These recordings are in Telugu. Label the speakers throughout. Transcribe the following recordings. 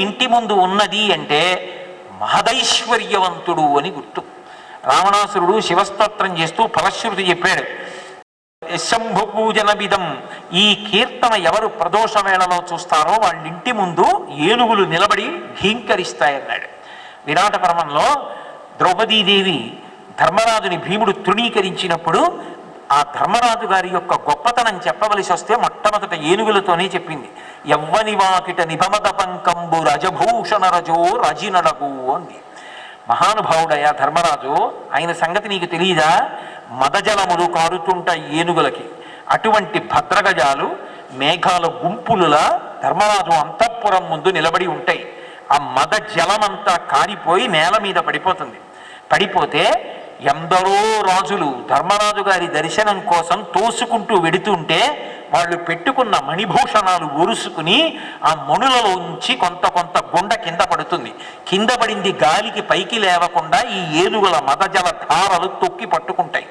Speaker 1: ఇంటి ముందు ఉన్నది అంటే మహదైశ్వర్యవంతుడు అని గుర్తు. రావణాసురుడు శివస్తోత్రం చేస్తూ ఫలశ్రుతి చెప్పాడు శంభు పూజన విధం ఈ కీర్తన ఎవరు ప్రదోష వేళలో చూస్తారో వాళ్ళ ఇంటి ముందు ఏనుగులు నిలబడి ఘీంకరిస్తాయన్నాడు విరాట పర్వంలో ద్రౌపదీదేవి ధర్మరాజుని భీముడు తృణీకరించినప్పుడు ఆ ధర్మరాజు గారి యొక్క గొప్పతనం చెప్పవలసి వస్తే మొట్టమొదట ఏనుగులతోనే చెప్పింది. ఎవ్వని వాకిట నిభమద పంకంబు రజభూషణ రజో రజినడగు అంది. మహానుభావుడయ్యా ధర్మరాజు ఆయన సంగతి నీకు తెలియదా మదజలములు కారుతుంటాయి ఏనుగులకి. అటువంటి భద్రగజాలు మేఘాల గుంపులులా ధర్మరాజు అంతఃపురం ముందు నిలబడి ఉంటాయి. ఆ మద జలమంతా కారిపోయి నేల మీద పడిపోతుంది. పడిపోతే ఎందరో రాజులు ధర్మరాజు గారి దర్శనం కోసం తోసుకుంటూ వెడుతుంటే వాళ్ళు పెట్టుకున్న మణిభూషణాలు ఒరుసుకుని ఆ మణులలోంచి కొంత కొంత గుండ కింద పడుతుంది. కింద పడింది గాలికి పైకి లేవకుండా ఈ ఏనుగుల మదజల ధారలు తొక్కి పట్టుకుంటాయి.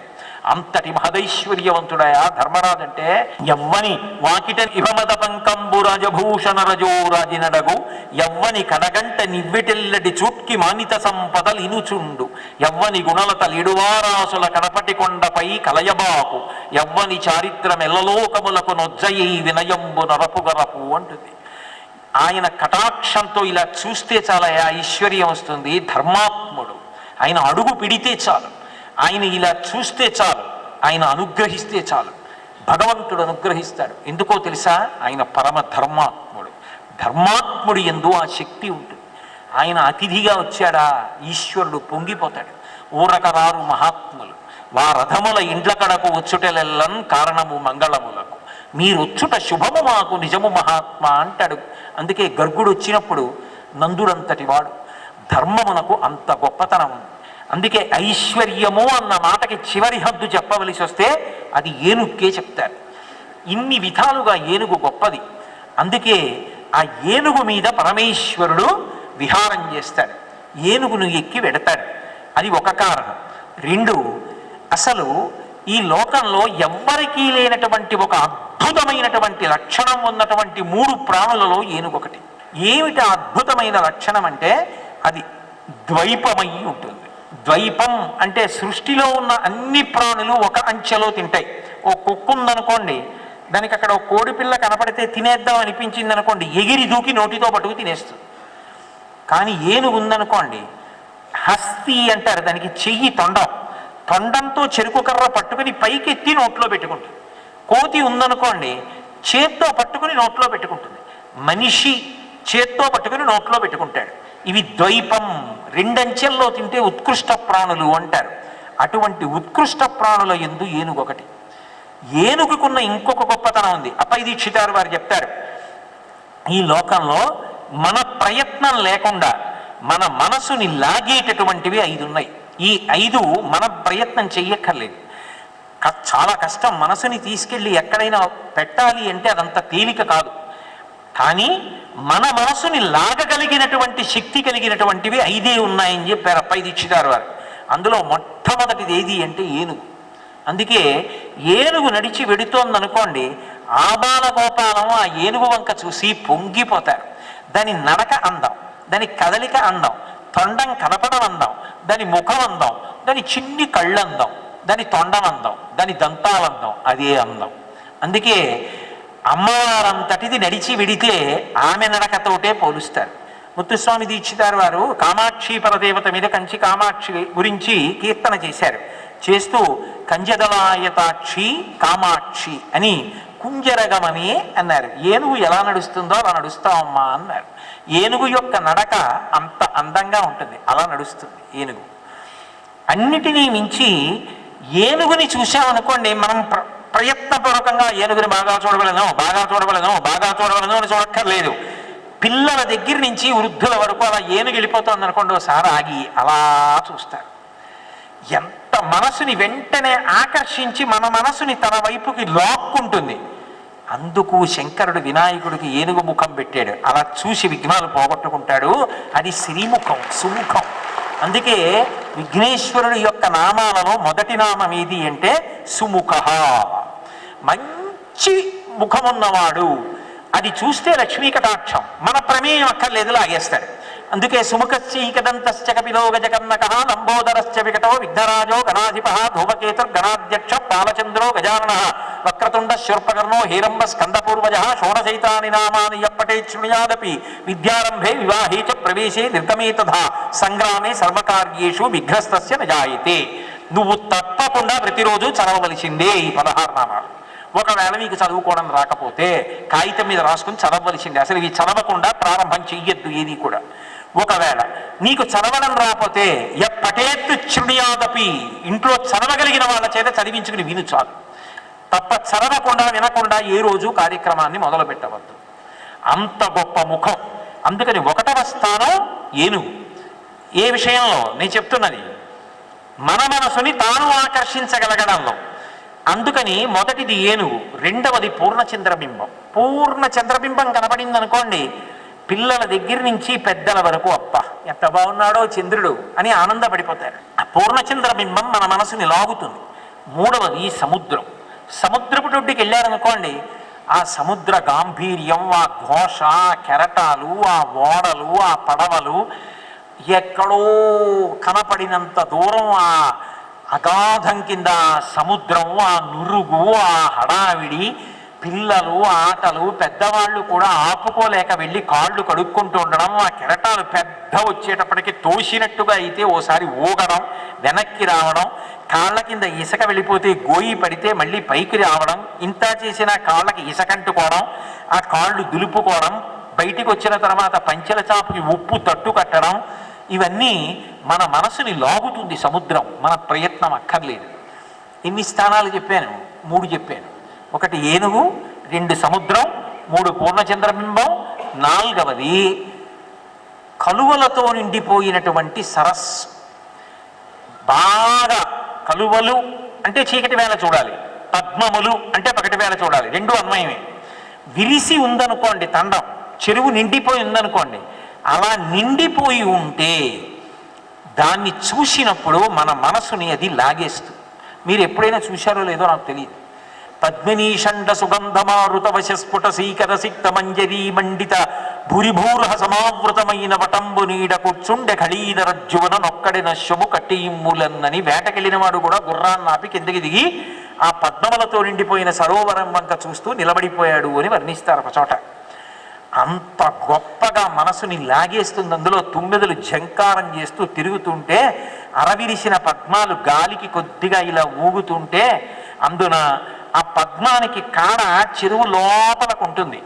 Speaker 1: అంతటి మహదైశ్వర్యవంతుడయా ధర్మరాజు అంటే ఎవ్వని వాకిట ఇవమద పంకంబు రాజభూషణ రజో రాజినడగు. ఎవ్వని కడగంట నివ్వెటెల్లడి చూట్కి మానిత సంపదలు ఇనుచుండు. ఎవ్వని గుణలత లిడువారాసుల కడపటి కొండపై కలయబాకు. ఎవ్వని చారిత్రమెల్లలోకములకు నొజ్జయి వినయంబు నరపుగరపు అంటుంది. ఆయన కటాక్షంతో ఇలా చూస్తే చాలా ఐశ్వర్యం వస్తుంది. ధర్మాత్ముడు. ఆయన అడుగు పిడితే చాలు. ఆయన ఇలా చూస్తే చాలు. ఆయన అనుగ్రహిస్తే చాలు. భగవంతుడు అనుగ్రహిస్తాడు. ఎందుకో తెలుసా? ఆయన పరమ ధర్మాత్ముడు. ధర్మాత్ముడు ఎందు ఆ శక్తి ఉంటుంది. ఆయన అతిథిగా వచ్చాడా? ఈశ్వరుడు పొంగిపోతాడు. ఊరకరారు మహాత్ములు. వారథముల ఇండ్ల కడకు వచ్చుటలెల్లన్ కారణము మంగళములకు. మీరొచ్చుట శుభము మాకు నిజము మహాత్మ అంటాడు. అందుకే గర్గుడు వచ్చినప్పుడు నందుడంతటి వాడు. ధర్మమునకు అంత గొప్పతనం ఉంది అందుకే ఐశ్వర్యము అన్న మాటకి చివరి హద్దు చెప్పవలసి వస్తే అది ఏనుక్కే చెప్తారు. ఇన్ని విధాలుగా ఏనుగు గొప్పది. అందుకే ఆ ఏనుగు మీద పరమేశ్వరుడు విహారం చేస్తాడు. ఏనుగును ఎక్కి వెడతాడు. అది ఒక కారణం. రెండు అసలు ఈ లోకంలో ఎవ్వరికీ లేనటువంటి ఒక అద్భుతమైనటువంటి లక్షణం ఉన్నటువంటి మూడు ప్రాణులలో ఏనుగు ఒకటి ఏమిటి అద్భుతమైన లక్షణం అంటే అది ద్వైపమై ఉంటుంది. ద్వైపం అంటే సృష్టిలో ఉన్న అన్ని ప్రాణులు ఒక అంచెలో తింటాయి. ఓ కుక్క ఉందనుకోండి దానికి అక్కడ ఒక కోడిపిల్ల కనపడితే తినేద్దాం అనిపించింది అనుకోండి ఎగిరి దూకి నోటితో పట్టుకు తినేస్తుంది. కానీ ఏనుగు ఉందనుకోండి హస్తి అంటారు దానికి చెయ్యి తొండం. తొండంతో చెరుకు కర్ర పట్టుకుని పైకెత్తి నోట్లో పెట్టుకుంటుంది. కోతి ఉందనుకోండి చేత్తో పట్టుకుని నోట్లో పెట్టుకుంటుంది. మనిషి చేత్తో పట్టుకుని నోట్లో పెట్టుకుంటాడు. ఇవి ద్వైపం రెండంచెల్లో తింటే ఉత్కృష్ట ప్రాణులు అంటారు. అటువంటి ఉత్కృష్ట ప్రాణుల ఎందు ఏనుగు ఒకటి. ఏనుగుకున్న ఇంకొక గొప్పతనం ఉంది. అపైదీక్షితారు వారు చెప్తారు. ఈ లోకంలో మన ప్రయత్నం లేకుండా మన మనసుని లాగేటటువంటివి ఐదు ఉన్నాయి. ఈ ఐదు మన ప్రయత్నం చెయ్యక్కర్లేదు. చాలా కష్టం. మనసుని తీసుకెళ్ళి ఎక్కడైనా పెట్టాలి అంటే అదంత తేలిక కాదు. కానీ మన మనసుని లాగగలిగినటువంటి శక్తి కలిగినటువంటివి ఐదే ఉన్నాయని చెప్పారు అప్పై దీక్షితారు వారు. అందులో మొట్టమొదటిది ఏది అంటే ఏనుగు. అందుకే ఏనుగు నడిచి వెడుతోందనుకోండి ఆబాల గోపాలం ఆ ఏనుగు వంక చూసి పొంగిపోతారు. దాని నడక అందం దాని కదలిక అందం తొండం కనపడం అందం దాని ముఖం అందం దాని చిన్ని కళ్ళందం దాని తొండం అందం దాని దంతాలందం అదే అందం. అందుకే అమ్మవారంతటిది నడిచి విడితే ఆమె నడకతోటే పోలుస్తారు. ముత్తుస్వామి దీక్షితారు వారు కామాక్షి పరదేవత మీద కంచి కామాక్షి గురించి కీర్తన చేశారు. చేస్తూ కంజదలాయతాక్షి కామాక్షి అని కుంజరగమని అన్నారు. ఏనుగు ఎలా నడుస్తుందో అలా నడుస్తామమ్మా అన్నారు. ఏనుగు యొక్క నడక అంత అందంగా ఉంటుంది. అలా నడుస్తుంది ఏనుగు. అన్నిటినీ మించి ఏనుగుని చూసామనుకోండి మనం ప్రయత్నపూర్వకంగా ఏనుగుని బాగా చూడగలను బాగా చూడగలను బాగా చూడగలను అని చూడక్కర్లేదు. పిల్లల దగ్గర నుంచి వృద్ధుల వరకు అలా ఏనుగు వెళ్ళిపోతుంది అనుకోండి ఒకసారి ఆగి అలా చూస్తారు. ఎంత మనసుని వెంటనే ఆకర్షించి మన మనసుని తన వైపుకి లాక్కుంటుంది. అందుకు శంకరుడు వినాయకుడికి ఏనుగు ముఖం పెట్టాడు. అలా చూసి విఘ్నాలు పోగొట్టుకుంటాడు. అది శ్రీముఖం సుముఖం. అందుకే విఘ్నేశ్వరుడి యొక్క నామాలలో మొదటి నామం ఏది అంటే సుముఖ. మంచి ముఖమున్నవాడు. అది చూస్తే లక్ష్మీ కటాక్షం. మన ప్రమేయం అక్కర్లేదు లాగేస్తాడు అందుకే సుముఖశ్చైకదంతశ్చ కపిలో గజకర్ణక లంబోదరశ్చ వికటో విఘ్నరాజో గణాధిప ధూమకేతుర్ గణాధ్యక్ష బాలచంద్రో గజానన వక్రతుండ శూర్పకర్ణో హీరంబ స్కందపూర్వజ షోడశైతాని నామాని యప్పటే శృణుయాదపి విద్యారంభే వివాహే చ ప్రవేశే నిర్గమే తథా సంగ్రామే సర్వకార్యేషు విఘ్నస్తస్య నజాయితే. నువ్వు తప్పకుండా ప్రతిరోజు చదవవలసిందే ఈ పదహారు నామాలు. ఒకవేళ మీకు చదువుకోవడం రాకపోతే కాగితం మీద రాసుకుని చదవవలసిందే. అసలు ఇవి చదవకుండా ప్రారంభం చెయ్యొద్దు ఏది కూడా. ఒకవేళ నీకు చదవడం రాకపోతే ఎప్పటేత్తు చిడియాదపి ఇంట్లో చదవగలిగిన వాళ్ళ చేత చదివించుకుని విను చాలు. తప్ప చదవకుండా వినకుండా ఏ రోజు కార్యక్రమాన్ని మొదలు పెట్టవద్దు. అంత గొప్ప ముఖం. అందుకని ఒకటవ స్థానం ఏనుగు ఏ విషయంలో? నేను చెప్తున్నది మన మనసుని తాను ఆకర్షించగలగడంలో. అందుకని మొదటిది ఏనుగు రెండవది పూర్ణ చంద్రబింబం పూర్ణ చంద్రబింబం కనబడింది అనుకోండి పిల్లల దగ్గర నుంచి పెద్దల వరకు అప్ప ఎంత బాగున్నాడో చంద్రుడు అని ఆనందపడిపోతారు. ఆ పూర్ణ చంద్రబింబం మన మనసుని లాగుతుంది. మూడవది సముద్రం. సముద్రపు దొడ్డికి వెళ్ళారనుకోండి ఆ సముద్ర గాంభీర్యం ఆ ఘోష ఆ కెరటాలు ఆ ఓడలు ఆ పడవలు ఎక్కడో కనపడినంత దూరం ఆ అగాధం కింద సముద్రం ఆ నురుగు ఆ హడావిడి పిల్లలు ఆటలు పెద్దవాళ్ళు కూడా ఆపుకోలేక వెళ్ళి కాళ్ళు కడుక్కుంటూ ఉండడం ఆ కెరటాలు పెద్ద వచ్చేటప్పటికి తోసినట్టుగా అయితే ఓసారి ఊగడం వెనక్కి రావడం కాళ్ళ కింద ఇసక వెళ్ళిపోతే గోయి పడితే మళ్ళీ పైకి రావడం ఇంత చేసిన కాళ్ళకి ఇసకంటుకోవడం ఆ కాళ్ళు దులుపుకోవడం బయటికి వచ్చిన తర్వాత పంచెల చాపుకి ఉప్పు తట్టు కట్టడం ఇవన్నీ మన మనసుని లాగుతుంది సముద్రం. మన ప్రయత్నం అక్కర్లేదు. ఎన్ని స్థానాలు చెప్పాను? మూడు చెప్పాను. ఒకటి ఏనుగు రెండు సముద్రం మూడు పూర్ణచంద్రబింబం నాలుగవది కలువలతో నిండిపోయినటువంటి సరస్సు. బాగా కలువలు అంటే చీకటి వేళ చూడాలి. పద్మములు అంటే పకటి వేళ చూడాలి. రెండు అన్వయమే. విరిసి ఉందనుకోండి తండం చెరువు నిండిపోయి ఉందనుకోండి అలా నిండిపోయి ఉంటే దాన్ని చూసినప్పుడు మన మనసుని అది లాగేస్తుంది. మీరు ఎప్పుడైనా చూశారో లేదో నాకు తెలియదు. పద్మినీషండ సుగంధమారుతవశస్ఫుట సీకర సిక్త మంజరీ మండిత భూరిభూర్హ సమావృతమైన వటంబు నీడ కూర్చుండె ఖళీదరజ్జువన నొక్కడిన శుభు కట్టియిమ్ములన్నని వేటకెళ్ళినవాడు కూడా గుర్రాన్ని ఆపి కిందకి దిగి ఆ పద్మములతో నిండిపోయిన సరోవరం వంక చూస్తూ నిలబడిపోయాడు అని వర్ణిస్తారు ఒక చోట. అంత గొప్పగా మనసుని లాగేస్తుంది అందులో తుమ్మెదలు జంకారం చేస్తూ తిరుగుతుంటే అరవిరిసిన పద్మాలు గాలికి కొద్దిగా ఇలా ఊగుతుంటే అందున ఆ పద్మానికి కాడ చెరువు లోపలకు ఉంటుంది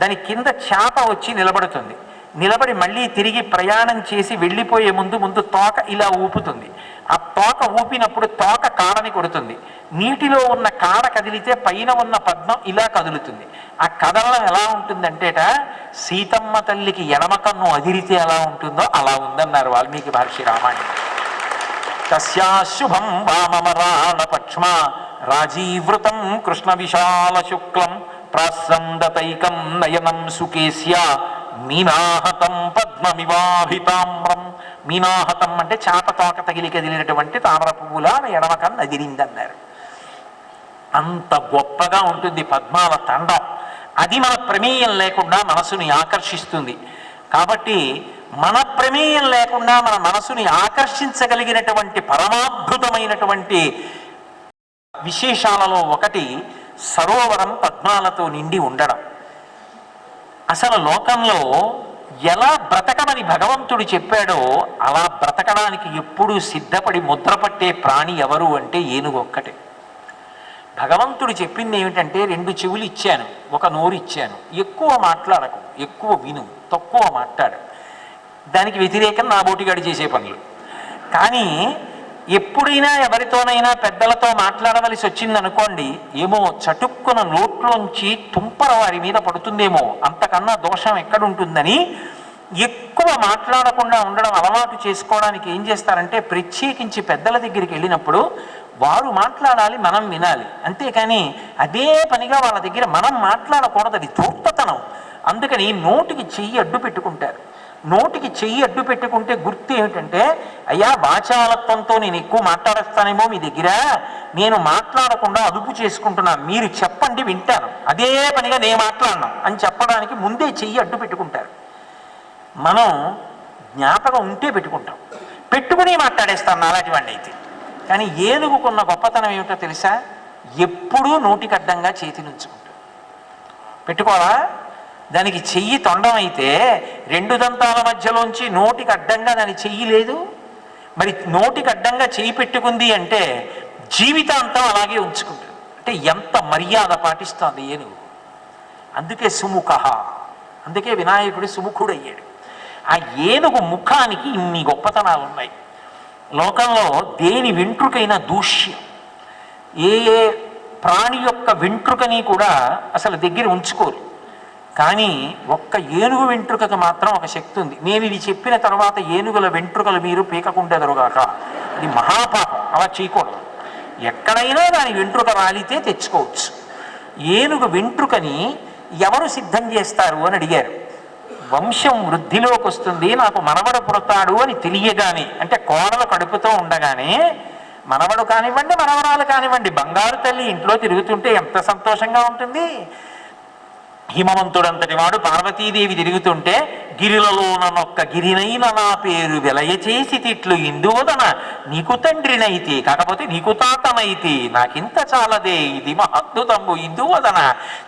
Speaker 1: దాని కింద చేప వచ్చి నిలబడుతుంది. నిలబడి మళ్ళీ తిరిగి ప్రయాణం చేసి వెళ్ళిపోయే ముందు ముందు తోక ఇలా ఊపుతుంది. ఆ తోక ఊపినప్పుడు తోక కాడని కొడుతుంది. నీటిలో ఉన్న కాడ కదిలితే పైన ఉన్న పద్మం ఇలా కదులుతుంది. ఆ కదలడం ఎలా ఉంటుందంటేట సీతమ్మ తల్లికి ఎడమ కన్ను అదిరితే ఎలా ఉంటుందో అలా ఉందన్నారు వాల్మీకి మహర్షి రామాయణం. తస్యాశుభం వామమరాళపక్ష్మ రాజీవృతం కృష్ణ విశాల శుక్లం ప్రాసందతైకం నయనం సుకేశ్య మీనాహతం పద్మమివాభితామ్రం. మీనాహతం అంటే చాప తోక తగిలి కదిలినటువంటి తామర పువ్వులా ఎడమకం నదిరిందన్నారు అంత గొప్పగా ఉంటుంది పద్మాల తండం. అది మన ప్రమేయం లేకుండా మనసుని ఆకర్షిస్తుంది. కాబట్టి మన ప్రమేయం లేకుండా మన మనసుని ఆకర్షించగలిగినటువంటి పరమాద్భుతమైనటువంటి విశేషాలలో ఒకటి సరోవరం పద్మాలతో నిండి ఉండడం. అసలు లోకంలో ఎలా బ్రతకమని భగవంతుడు చెప్పాడో అలా బ్రతకడానికి ఎప్పుడూ సిద్ధపడి ముద్రపట్టే ప్రాణి ఎవరు అంటే ఏనుగు ఒక్కటే భగవంతుడు చెప్పింది ఏమిటంటే రెండు చెవులు ఇచ్చాను ఒక నోరు ఇచ్చాను. ఎక్కువ మాట్లాడకు ఎక్కువ విను తక్కువ మాట్లాడు. దానికి వ్యతిరేకం నా బోటిగాడు చేసే పనులు. కానీ ఎప్పుడైనా ఎవరితోనైనా పెద్దలతో మాట్లాడవలసి వచ్చిందనుకోండి ఏమో చటుక్కున నోట్లోంచి తుంపర వారి మీద పడుతుందేమో అంతకన్నా దోషం ఎక్కడుంటుందని ఎక్కువ మాట్లాడకుండా ఉండడం అలవాటు చేసుకోవడానికి ఏం చేస్తారంటే ప్రత్యేకించి పెద్దల దగ్గరికి వెళ్ళినప్పుడు వారు మాట్లాడాలి మనం వినాలి. అంతేకాని అదే పనిగా వాళ్ళ దగ్గర మనం మాట్లాడకూడదు అది ధూర్తతనం అందుకని నోటికి చెయ్యి అడ్డు పెట్టుకుంటారు. నోటికి చెయ్యి అడ్డు పెట్టుకుంటే గుర్తు ఏమిటంటే అయ్యా వాచాలత్వంతో నేను ఎక్కువ మాట్లాడేస్తానేమో మీ దగ్గర. నేను మాట్లాడకుండా అదుపు చేసుకుంటున్నాను మీరు చెప్పండి వింటాను. అదే పనిగా నేను మాట్లాడినా. అని చెప్పడానికి ముందే చెయ్యి అడ్డు పెట్టుకుంటారు. మనం జ్ఞాపకం ఉంటే పెట్టుకుంటాం. పెట్టుకుని మాట్లాడేస్తాను నాలాంటి వాడిని అయితే. కానీ ఏనుగుకున్న గొప్పతనం ఏమిటో తెలుసా? ఎప్పుడూ నోటికి అడ్డంగా చేతి నుంచుకుంటాం పెట్టుకోవాలా? దానికి చెయ్యి తొండం అయితే రెండు దంతాల మధ్యలోంచి నోటికి అడ్డంగా దాని చెయ్యి లేదు? మరి నోటికి అడ్డంగా చెయ్యి పెట్టుకుంది అంటే జీవితాంతం అలాగే ఉంచుకుంటుంది. అంటే ఎంత మర్యాద పాటిస్తోంది ఏనుగు? అందుకే సుముఖ. అందుకే వినాయకుడి సుముఖుడు అయ్యాడు ఆ ఏనుగు ముఖానికి ఇన్ని గొప్పతనాలు ఉన్నాయి లోకంలో దేని వెంట్రుకైనా దూష్యం. ఏ ఏ ప్రాణి యొక్క వెంట్రుకని కూడా అసలు దగ్గర ఉంచుకోరు. కానీ ఒక్క ఏనుగు వెంట్రుకకు మాత్రం ఒక శక్తి ఉంది. నేను ఇది చెప్పిన తర్వాత ఏనుగుల వెంట్రుకలు మీరు పీకకుండెదరుగాక అది మహాపాపం. అలా చేయకూడదు. ఎక్కడైనా దాని వెంట్రుక రాలితే తెచ్చుకోవచ్చు. ఏనుగు వెంట్రుకని ఎవరు సిద్ధం చేస్తారు అని అడిగారు. వంశం వృద్ధిలోకి వస్తుంది నాకు మనవడు పుడతాడు అని తెలియగానే అంటే కోడలు కడుపుతో ఉండగానే మనవడు కానివ్వండి మనవరాలు కానివ్వండి బంగారు తల్లి ఇంట్లో తిరుగుతుంటే ఎంత సంతోషంగా ఉంటుంది. హిమవంతుడంతటి వాడు పార్వతీదేవి తిరుగుతుంటే గిరిలలోనొక్క గిరినైన నా పేరు వెలయ చేసి తిట్లు ఇందువదన నీకు తండ్రినైతే కాకపోతే నీకు తాతనైతే నాకింత చాలదే ఇది మహద్భుతము ఇందువదన.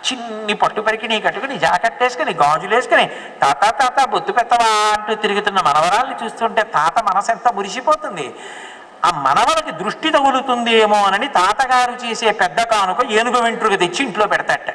Speaker 1: చిన్ని పట్టు పరికి నీ కట్టుకుని గాజులు గాజులేసుకుని తాత తాత బొత్తు పెత్తవా అంటూ తిరుగుతున్న మనవరాల్ని చూస్తుంటే తాత మనసు ఎంత మురిసిపోతుంది. ఆ మనవలకి దృష్టి తగులుతుందేమో అని తాతగారు చేసే పెద్ద కానుక ఏనుగు వెంట్రుక తెచ్చి ఇంట్లో పెడతాట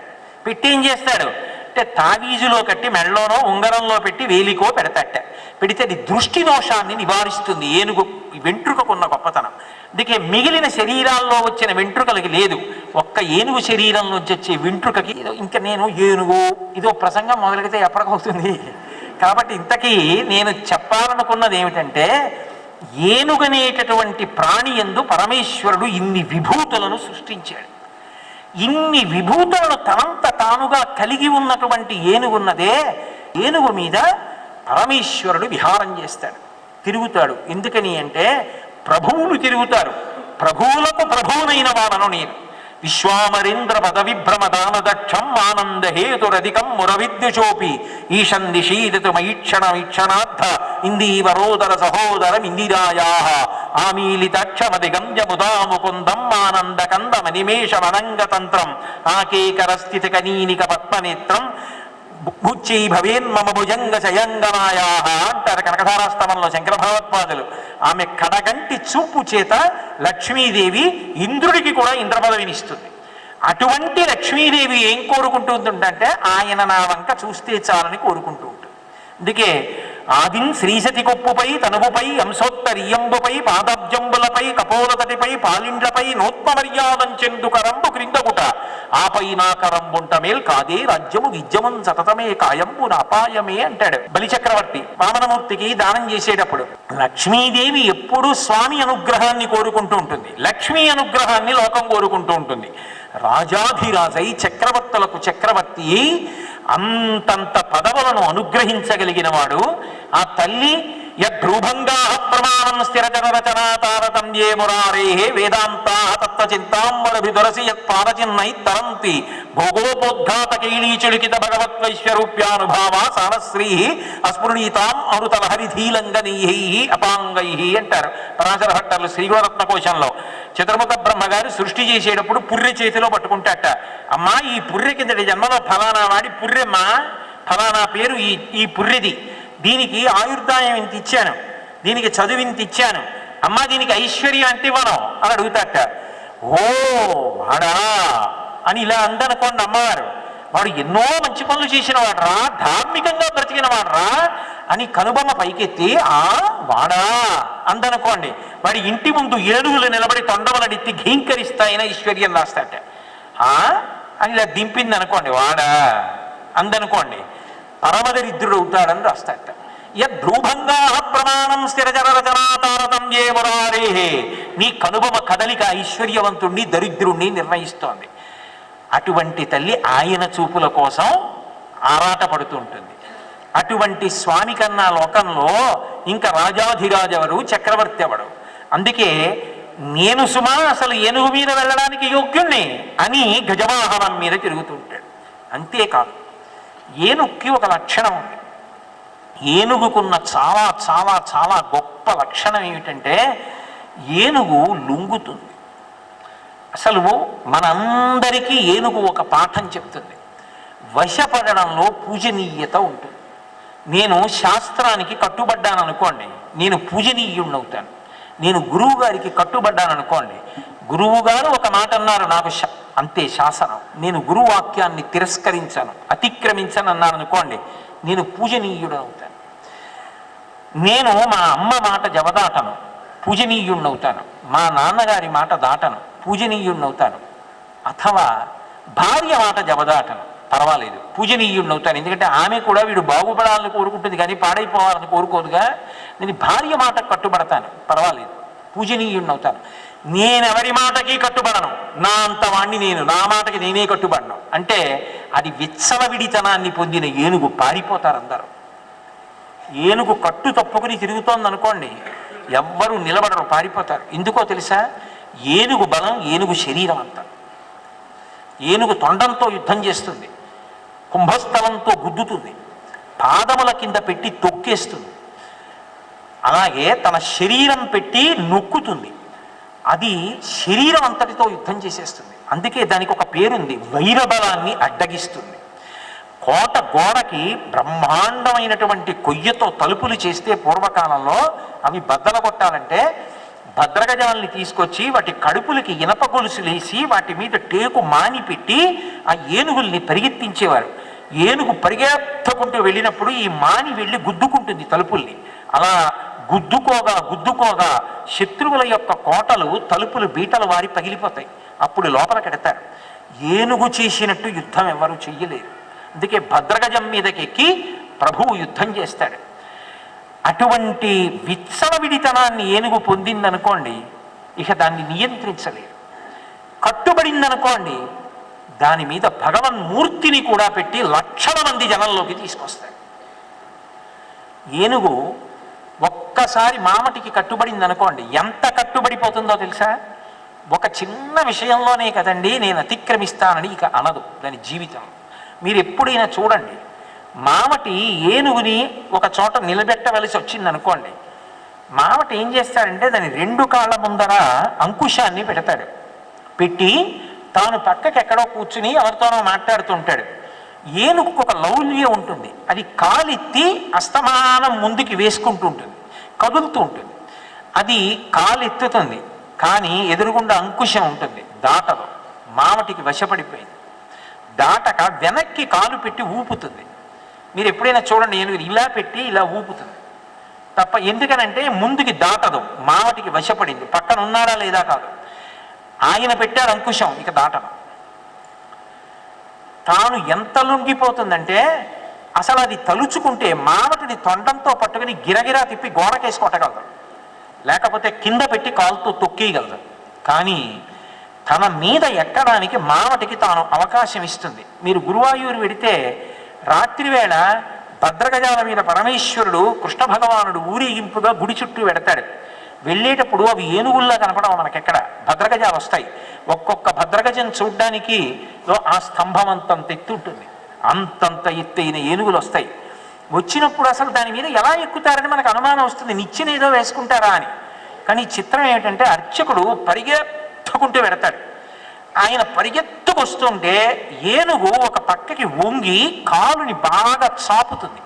Speaker 1: పెట్టి ఏం చేస్తాడు? అంటే తావీజులో కట్టి మెళ్ళలోనో ఉంగరంలో పెట్టి వేలికో పెడతాట. పెడితే అది దృష్టి దోషాన్ని నివారిస్తుంది. ఏనుగు వెంట్రుకకున్న గొప్పతనం. అందుకే మిగిలిన శరీరాల్లో వచ్చిన వెంట్రుకలకి లేదు. ఒక్క ఏనుగు శరీరం నుంచి వచ్చే వెంట్రుకకి ఇంకా నేను ఏనుగు. ఇదో ప్రసంగం మొదలెడితే ఎప్పటికవుతుంది. కాబట్టి ఇంతకీ నేను చెప్పాలనుకున్నది ఏమిటంటే ఏనుగనేటటువంటి ప్రాణి ఎందు పరమేశ్వరుడు ఇన్ని విభూతులను సృష్టించాడు. ఇన్ని విభూతులను తనంత తానుగా కలిగి ఉన్నటువంటి ఏనుగున్నదే ఏనుగు మీద పరమేశ్వరుడు విహారం చేస్తాడు. తిరుగుతాడు. ఎందుకని అంటే ప్రభువులు తిరుగుతారు. ప్రభువులకు ప్రభువునైన వాడను నేను. విశ్వామరేంద్ర దాన దక్షం ఆనంద హేతురధికం మురవిద్యుషోపి ఈశం దిశీదతు మైక్షణ వీక్షణార్థ ఇందీవరోదర సహోదరం ఇందిరాయా. ఆమీలితక్షమదిగంజ ముదా ముకుందం ఆనంద కందమనిమేషమనంగతంత్రం ఆకేకర స్థితి కనీనిక పద్మనేత్రం భుచ్చై భవేన్ మమ భుజంగ శయంగమాయా అంటారు కనకధారాస్తవంలో శంకర భగవత్పాదులు. ఆమె కడగంటి చూపు చేత లక్ష్మీదేవి ఇంద్రుడికి కూడా ఇంద్రపదవినిస్తుంది. అటువంటి లక్ష్మీదేవి ఏం కోరుకుంటుందంటే ఆయన నా వంక చూస్తే చాలని కోరుకుంటూ ఉంటుంది. అందుకే ఆదిన్ శ్రీశతి కొప్పుపై తనువుపై అంశోత్తరియంబుపై పాదబ్జంబులపై కపోలతటిపై పాలిండ్లపై నోత్మమర్యాదం చెందుకరంబు క్రిందగుట. ఆపై నా మేల్ కాదే రాజ్యము విద్యమం సతతమే కాయంబు అపాయమే అంటాడు బలిచక్రవర్తి వామనమూర్తికి దానం చేసేటప్పుడు. లక్ష్మీదేవి ఎప్పుడూ స్వామి అనుగ్రహాన్ని కోరుకుంటూ ఉంటుంది. లక్ష్మీ అనుగ్రహాన్ని లోకం కోరుకుంటూ ఉంటుంది. రాజాధిరాజై చక్రవర్తులకు చక్రవర్తి అంతంత పదవులను అనుగ్రహించగలిగిన వాడు ఆ తల్లి యద్రూభంగా ప్రమాణం స్థిరచర రచనా తారతమ్యే మురారే వేదాంతా తత్వచింతాంబరభిదురసి యత్పాదచిన్నై తరంతి. భోగోపోద్ఘాత కైళీచులికిత భగవత్వైశ్వరూప్యానుభావ సానశ్రీ అస్మృణీతాం అమృత హరిధీలంగనీయై అపాంగై అంటారు. పరాశర భట్టర్లు శ్రీగుణరత్న కోశంలో చతుర్ముఖ బ్రహ్మగారు సృష్టి చేసేటప్పుడు పుర్రె చేతిలో పట్టుకుంటాట అమ్మా ఈ పుర్రె కిందటి జన్మలో ఫలానా వాడి పుర్రెమ్మా? ఫలానా పేరు ఈ ఈ పుర్రెది. దీనికి ఆయుర్దాయం ఇంత ఇచ్చాను. దీనికి చదువు ఇంత ఇచ్చాను. అమ్మా దీనికి ఐశ్వర్యం అంటే ఇవ్వను అని అడుగుతాట ఓ వాడా అని ఇలా అందనుకోండి అమ్మవారు. వాడు ఎన్నో మంచి పనులు చేసిన వాడరా ధార్మికంగా బ్రతికిన వాడరా అని కనుబొమ్మ పైకెత్తి ఆ వాడా అందనుకోండి. వాడి ఇంటి ముందు ఏడుగులు నిలబడి తొండవలడిత్తి ఘీంకరిస్తాయన ఐశ్వర్యం రాస్తాట ఆ? అని ఇలా దింపింది అనుకోండి వాడా అందనుకోండి. పరమదరిద్రుడు అవుతాడని రాస్తాట యద్రూభంగా ప్రమాణం స్థిరచర రచనాతారతం ఏ మురారే నీ కనుబొమ కదలిక ఐశ్వర్యవంతుణ్ణి దరిద్రుణ్ణి నిర్ణయిస్తోంది. అటువంటి తల్లి ఆయన చూపుల కోసం ఆరాట పడుతుంటుంది అటువంటి స్వామి కన్నా లోకంలో ఇంకా రాజాధిరాజెవరు చక్రవర్తి ఎవడు? అందుకే నేను సుమా అసలు ఏనుగు మీద వెళ్ళడానికి యోగ్యుణ్ణి అని గజవాహనం మీద తిరుగుతుంటాడు. అంతేకాదు ఏనుగుకి ఒక లక్షణం ఉంది. ఏనుగుకున్న చాలా చాలా చాలా గొప్ప లక్షణం ఏమిటంటే ఏనుగు లుంగుతుంది. అసలు మనందరికీ ఏనుగు ఒక పాఠం చెప్తుంది. వశపడడంలో పూజనీయత ఉంటుంది. నేను శాస్త్రానికి కట్టుబడ్డాను అనుకోండి నేను పూజనీయుణ్ణవుతాను. నేను గురువు గారికి కట్టుబడ్డాను అనుకోండి గురువు గారు ఒక మాట అన్నారు నాకు అంతే శాసనం. నేను గురువాక్యాన్ని తిరస్కరించాను అతిక్రమించాను అన్నాను అనుకోండి నేను పూజనీయుడు అవుతాను నేను మా అమ్మ మాట జవదాటను పూజనీయుణ్ణవుతాను. మా నాన్నగారి మాట దాటను పూజనీయుణ్ణవుతాను. అథవా భార్య మాట జవదాటను పర్వాలేదు పూజనీయుణ్ణవుతాను. ఎందుకంటే ఆమె కూడా వీడు బాగుపడాలని కోరుకుంటుంది కానీ పాడైపోవాలని కోరుకోదుగా నేను భార్య మాట కట్టుబడతాను పర్వాలేదు పూజనీయుణ్ణవుతాను. నేనెవరి మాటకి కట్టుబడను? నా అంత వాణ్ణి నేను నా మాటకి నేనే కట్టుబడను. అంటే అది విచ్చలవిడితనాన్ని పొందిన ఏనుగు పారిపోతారు అందరూ. ఏనుగు కట్టు తప్పుకుని తిరుగుతోంది అనుకోండి ఎవ్వరూ నిలబడరు పారిపోతారు. ఎందుకో తెలుసా? ఏనుగు బలం ఏనుగు శరీరం అంతా. ఏనుగు తొండంతో యుద్ధం చేస్తుంది. కుంభస్థలంతో గుద్దుతుంది. పాదముల కింద పెట్టి తొక్కేస్తుంది. అలాగే తన శరీరం పెట్టి నొక్కుతుంది. అది శరీరం అంతటితో యుద్ధం చేసేస్తుంది. అందుకే దానికి ఒక పేరుంది వైరబలాన్ని అడ్డగిస్తుంది. కోట గోడకి బ్రహ్మాండమైనటువంటి కొయ్యతో తలుపులు చేస్తే పూర్వకాలంలో అవి బద్దల కొట్టాలంటే భద్రగజాలని తీసుకొచ్చి వాటి కడుపులకి ఇనప గొలుసులేసి వాటి మీద టేకు మాని పెట్టి ఆ ఏనుగుల్ని పరిగెత్తించేవారు. ఏనుగు పరిగెత్తకుంటూ వెళ్ళినప్పుడు ఈ మాని వెళ్ళి గుద్దుకుంటుంది తలుపుల్ని. అలా గుద్దుకోగా గుద్దుకోగా శత్రువుల యొక్క కోటలు తలుపులు బీటలు వారి పగిలిపోతాయి. అప్పుడు లోపల కడతారు ఏనుగు చేసినట్టు యుద్ధం ఎవరు చెయ్యలేరు. అందుకే భద్రగజం మీదకి ఎక్కి ప్రభువు యుద్ధం చేస్తాడు. అటువంటి విచ్చలవిడితనాన్ని ఏనుగు పొందిందనుకోండి ఇక దాన్ని నియంత్రించలేరు. కట్టుబడిందనుకోండి దాని మీద భగవన్మూర్తిని కూడా పెట్టి లక్షల మంది జనంలోకి తీసుకొస్తాడు ఏనుగు ఒక్కసారి మామటికి కట్టుబడింది అనుకోండి ఎంత కట్టుబడిపోతుందో తెలుసా? ఒక చిన్న విషయంలోనే కదండి నేను అతిక్రమిస్తానని ఇక అనదు దాని జీవితం. మీరు ఎప్పుడైనా చూడండి మామటి ఏనుగుని ఒక చోట నిలబెట్టవలసి వచ్చింది అనుకోండి మామటి ఏం చేస్తాడంటే దాని రెండు కాళ్ళ ముందర అంకుశాన్ని పెడతాడు. పెట్టి తాను పక్కకి ఎక్కడో కూర్చుని ఎవరితోనో మాట్లాడుతుంటాడు ఏనుగుకు ఒక లౌల్యం ఉంటుంది అది కాలెత్తి అస్తమానం ముందుకి వేసుకుంటుంటుంది కదులుతూ ఉంటుంది. అది కాలు ఎత్తుతుంది కానీ ఎదురుగుండా అంకుశం ఉంటుంది. దాటదు. మామటికి వశపడిపోయింది. దాటక వెనక్కి కాలు పెట్టి ఊపుతుంది. మీరు ఎప్పుడైనా చూడండి ఏనుగు ఇలా పెట్టి ఇలా ఊపుతుంది. తప్ప ఎందుకనంటే ముందుకి దాటదు. మావటికి వశపడింది. పక్కన ఉన్నారా లేదా కాదు. ఆయన పెట్టారు అంకుశం ఇక దాటను. తాను ఎంత లొంగిపోతుందంటే అసలు అది తలుచుకుంటే మావటిని తొండంతో పట్టుకుని గిరగిరా తిప్పి గోడకేసి కొట్టగలదు. లేకపోతే కింద పెట్టి కాలుతో తొక్కేయగలదు. కానీ తన మీద ఎక్కడానికి మావటికి తాను అవకాశం ఇస్తుంది. మీరు గురువాయూరు వెడితే రాత్రివేళ భద్రగజాల మీద పరమేశ్వరుడు కృష్ణ భగవానుడు ఊరేగింపుగా గుడి చుట్టూ వెడతాడు. వెళ్ళేటప్పుడు అవి ఏనుగుల్లా కనపడవు మనకెక్కడ? భద్రగజాలు వస్తాయి ఒక్కొక్క భద్రగజం చూడ్డానికి ఆ స్తంభం అంతంత ఉంటుంది అంతంత ఎత్తైన ఏనుగులు వస్తాయి. వచ్చినప్పుడు అసలు దాని మీద ఎలా ఎక్కుతారని మనకు అనుమానం వస్తుంది. నిచ్చెన ఏదో వేసుకుంటారా అని. కానీ చిత్రం ఏమిటంటే అర్చకుడు పరిగెత్తుకుంటూ పెడతాడు ఆయన పరిగెత్తుకొస్తుంటే ఏనుగు ఒక పక్కకి వంగి కాలుని బాగా చాపుతుంది.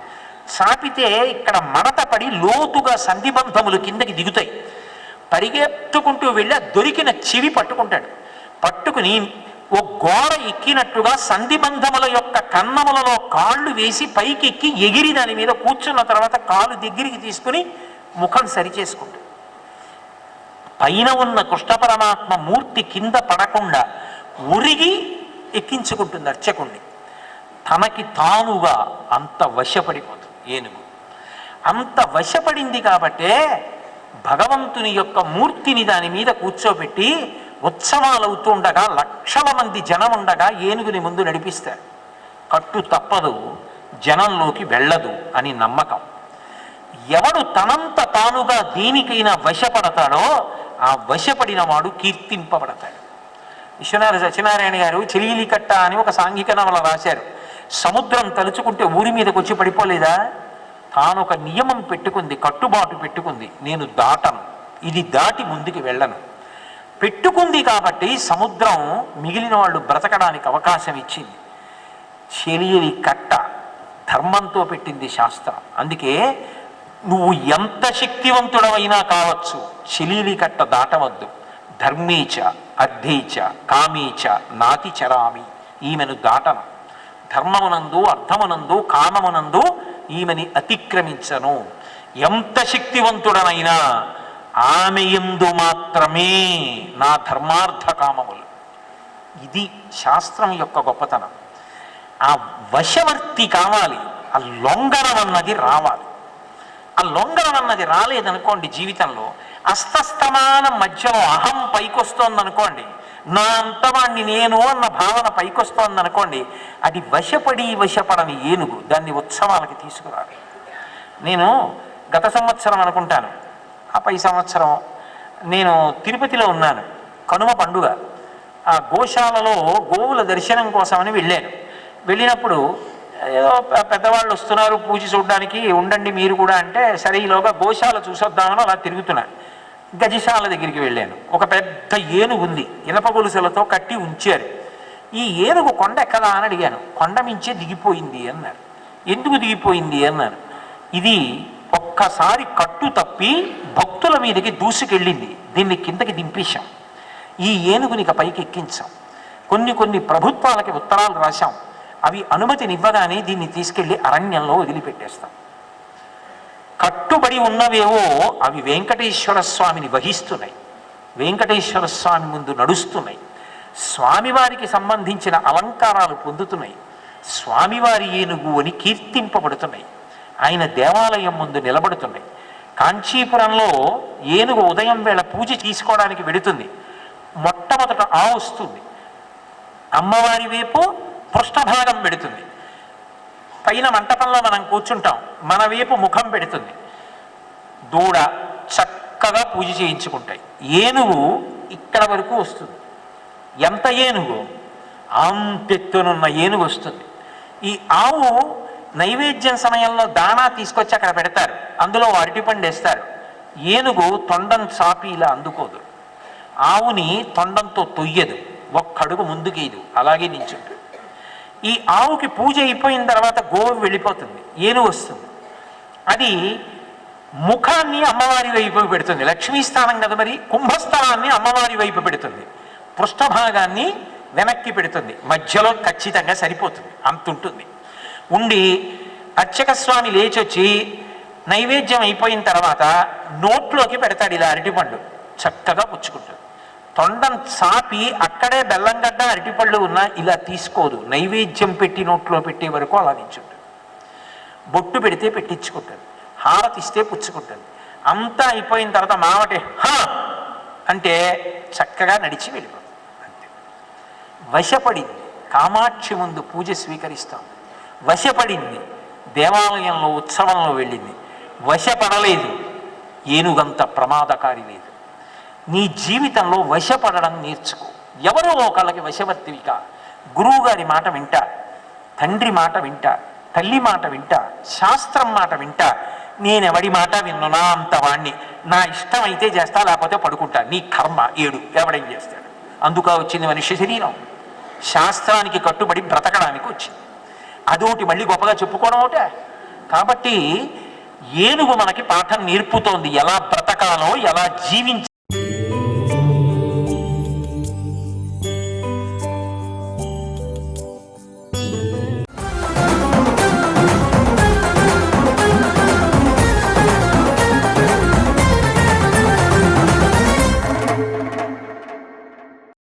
Speaker 1: చాపితే ఇక్కడ మడత పడి లోతుగా సంధిబంధములు కిందకి దిగుతాయి. పరిగెత్తుకుంటూ వెళ్ళి దొరికిన చెవి పట్టుకుంటాడు. పట్టుకుని ఓ గోడ ఎక్కినట్టుగా సంధిబంధముల యొక్క కన్నములలో కాళ్ళు వేసి పైకి ఎక్కి ఎగిరి దాని మీద కూర్చున్న తర్వాత కాలు దగ్గరికి తీసుకుని ముఖం సరిచేసుకుంటాడు పైన ఉన్న కృష్ణపరమాత్మ మూర్తి కింద పడకుండా ఉరిగి ఎక్కించుకుంటుంది అర్చకుణ్ణి. తనకి తానుగా అంత వశపడిపోతుంది ఏనుగు. అంత వశపడింది కాబట్టే భగవంతుని యొక్క మూర్తిని దాని మీద కూర్చోబెట్టి ఉత్సవాలు అవుతుండగా లక్షల మంది జనం ఉండగా ఏనుగుని ముందు నడిపిస్తారు. కట్టు తప్పదు జనంలోకి వెళ్ళదు అని నమ్మకం. ఎవడు తనంత తానుగా దేనికైనా వశపడతాడో ఆ వశపడిన వాడు కీర్తింపబడతాడు. విశ్వనాథ సత్యనారాయణ గారు చెలియలి కట్ట అని ఒక సాంఘిక నవల రాశారు. సముద్రం తలుచుకుంటే ఊరి మీదకి వచ్చి పడిపోలేదా? తాను ఒక నియమం పెట్టుకుంది కట్టుబాటు పెట్టుకుంది. నేను దాటను. ఇది దాటి ముందుకు వెళ్ళను. పెట్టుకుంది కాబట్టి సముద్రం మిగిలిన వాళ్ళు బ్రతకడానికి అవకాశం ఇచ్చింది. చెలియని కట్ట ధర్మంతో పెట్టింది శాస్త్రం. అందుకే నువ్వు ఎంత శక్తివంతుడవైనా కావచ్చు చెలీలి కట్ట దాటవద్దు. ధర్మీచ అర్థేచ కామీచ నాతి చరామి ఈమెను దాటను. ధర్మమునందు అర్థమునందు కామమునందు ఈమెని అతిక్రమించను. ఎంత శక్తివంతుడనైనా ఆమె ఎందు మాత్రమే నా ధర్మార్థ కామములు ఇది శాస్త్రం యొక్క గొప్పతనం. ఆ వశవర్తి కావాలి ఆ లొంగరం అన్నది రావాలి. ఆ లొంగరం అన్నది రాలేదనుకోండి జీవితంలో అస్తస్తమాన మధ్యలో అహం పైకొస్తోందనుకోండి నా అంతవాణ్ణి నేను అన్న భావన పైకొస్తోందనుకోండి అది వశపడి వశపడని ఏనుగు దాన్ని ఉత్సవాలకి తీసుకురాలి నేను గత సంవత్సరం అనుకుంటాను పై సంవత్సరం నేను తిరుపతిలో ఉన్నాను. కనుమ పండుగ. ఆ గోశాలలో గోవుల దర్శనం కోసమని వెళ్ళాను. వెళ్ళినప్పుడు ఏదో పెద్దవాళ్ళు వస్తున్నారు పూజ చూడడానికి ఉండండి మీరు కూడా అంటే సరే ఈలోగా గోశాల చూసొద్దామని అలా తిరుగుతున్నాను గజశాల దగ్గరికి వెళ్ళాను. ఒక పెద్ద ఏనుగు ఉంది. ఇనప గొలుసులతో కట్టి ఉంచారు. ఈ ఏనుగు కొండ ఎక్కదా అని అడిగాను. కొండ మించే దిగిపోయింది అన్నారు. ఎందుకు దిగిపోయింది అన్నారు. ఇది ఒక్కసారి కట్టు తప్పి భక్తుల మీదకి దూసుకెళ్ళింది. దీన్ని కిందకి దింపేశాం. ఈ ఏనుగుని ఇక పైకి ఎక్కించాం. కొన్ని కొన్ని ప్రభుత్వాలకి ఉత్తరాలు రాశాం. అవి అనుమతినివ్వగానే దీన్ని తీసుకెళ్ళి అరణ్యంలో వదిలిపెట్టేస్తాం. కట్టుబడి ఉన్నవేవో అవి వెంకటేశ్వర స్వామిని వహిస్తున్నాయి. వెంకటేశ్వర స్వామి ముందు నడుస్తున్నాయి. స్వామివారికి సంబంధించిన అలంకారాలు పొందుతున్నాయి. స్వామివారి ఏనుగు అని కీర్తింపబడుతున్నాయి. ఆయన దేవాలయం ముందు నిలబడుతుంది. కాంచీపురంలో ఏనుగు ఉదయం వేళ పూజ తీసుకోవడానికి వెడుతుంది. మొట్టమొదట ఆ వస్తుంది. అమ్మవారి వైపు పృష్ఠభాగం పెడుతుంది పైన మంటపంలో మనం కూర్చుంటాం. మన వైపు ముఖం పెడుతుంది. దూడ చక్కగా పూజ చేయించుకుంటాయి. ఏనుగు ఇక్కడ వరకు వస్తుంది. ఎంత ఏనుగు? అంతెత్తునున్న ఏనుగు వస్తుంది. ఈ ఆవు నైవేద్యం సమయంలో దాణా తీసుకొచ్చి అక్కడ పెడతారు. అందులో అరటిపండు వేస్తారు. ఏనుగు తొండం చాపి ఇలా అందుకోదు. ఆవుని తొండంతో తొయ్యదు. ఒక్కడుగు ముందుకేయదు. అలాగే నించుంటుంది ఈ ఆవుకి పూజ అయిపోయిన తర్వాత గోవు వెళ్ళిపోతుంది. ఏనుగు వస్తుంది. అది ముఖాన్ని అమ్మవారి వైపు పెడుతుంది. లక్ష్మీ స్థానం కదా మరి? కుంభస్థానాన్ని అమ్మవారి వైపు పెడుతుంది. పృష్ఠభాగాన్ని వెనక్కి పెడుతుంది. మధ్యలో ఖచ్చితంగా సరిపోతుంది. అంతుంటుంది. ఉండి అర్చక స్వామి లేచొచ్చి నైవేద్యం అయిపోయిన తర్వాత నోట్లోకి పెడతాడు ఇలా అరటిపండు. చక్కగా పుచ్చుకుంటాడు. తొండం చాపి అక్కడే బెల్లంగడ్డ అరటిపళ్ళు ఉన్నా ఇలా తీసుకోదు. నైవేద్యం పెట్టి నోట్లో పెట్టే వరకు అలా నించుంటాడు. బొట్టు పెడితే పెట్టించుకుంటుంది హారతి ఇస్తే అంతా అయిపోయిన తర్వాత మావటే హా! అంటే చక్కగా నడిచి వెళ్ళిపోతుంది అంతే. వశపడింది. కామాక్షి ముందు పూజ స్వీకరిస్తాం. వశపడింది. దేవాలయంలో ఉత్సవంలో వెళ్ళింది. వశపడలేదు. ఏనుగంత ప్రమాదకారి లేదు. నీ జీవితంలో వశపడడం నేర్చుకో. ఎవరో ఒకళ్ళకి వశవర్తివిక గురువు గారి మాట వింటా. తండ్రి మాట వింటా. తల్లి మాట వింటా. శాస్త్రం మాట వింటా. నేనెవడి మాట విన్నునా అంత వాణ్ణి నా ఇష్టం అయితే చేస్తా లేకపోతే పడుకుంటా. నీ కర్మ ఏడు. ఎవడేం చేస్తాడు? అందుక వచ్చింది మనిషి శరీరం. శాస్త్రానికి కట్టుబడి బ్రతకడానికి వచ్చింది. అదొకటి మళ్ళీ గొప్పగా చెప్పుకోవడం ఒకటే. కాబట్టి ఏనుగు మనకి పాఠం నేర్పుతోంది. ఎలా బ్రతకాలో ఎలా జీవించ